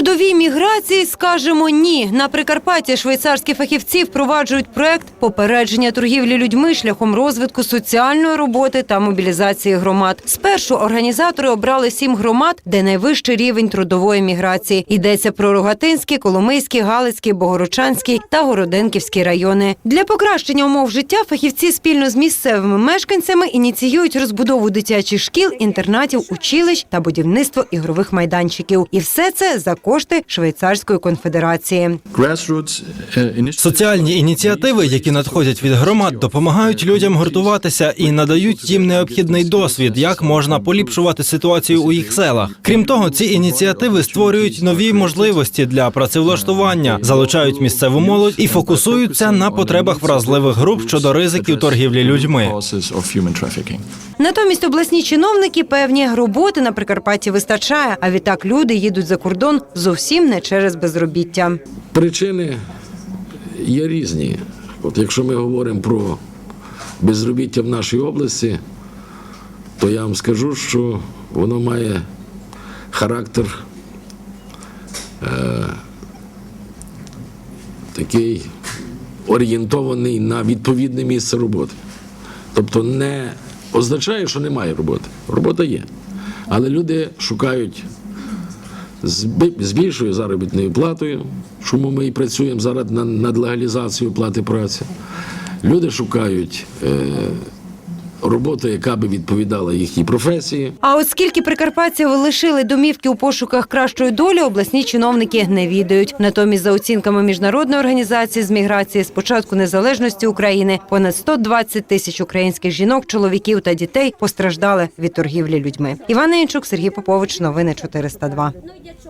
Трудовій міграції скажемо ні. На Прикарпатті швейцарські фахівці впроваджують проект попередження торгівлі людьми шляхом розвитку соціальної роботи та мобілізації громад. Спершу організатори обрали сім громад, де найвищий рівень трудової міграції. Йдеться про Рогатинський, Коломийський, Галицький, Богородчанський та Городенківський райони. Для покращення умов життя фахівці спільно з місцевими мешканцями ініціюють розбудову дитячих шкіл, інтернатів, училищ та будівництво ігрових майданчиків. І все це за кошти Швейцарської конфедерації. Uh. Соціальні ініціативи, які надходять від громад, допомагають людям гуртуватися і надають їм необхідний досвід, як можна поліпшувати ситуацію у їх селах. Крім того, ці ініціативи створюють нові можливості для працевлаштування, залучають місцеву молодь і фокусуються на потребах вразливих груп щодо ризиків торгівлі людьми. Натомість обласні чиновники певні роботи на Прикарпатті вистачає. А відтак люди їдуть за кордон зовсім не через безробіття. Причини є різні. От якщо ми говоримо про безробіття в нашій області, то я вам скажу, що воно має характер е, такий орієнтований на відповідне місце роботи. Тобто не означає, що немає роботи. Робота є. Але люди шукають з більшою заробітною платою, чому ми і працюємо зараз на- над легалізацією плати праці. Люди шукають е, роботу, яка би відповідала їхній професії. А от скільки прикарпатців лишили домівки у пошуках кращої долі, обласні чиновники не відають. Натомість, за оцінками міжнародної організації з міграції, з початку незалежності України понад 120 тисяч українських жінок, чоловіків та дітей постраждали від торгівлі людьми. Іван Інчук, Сергій Попович, новини 402. Ну, йде чого?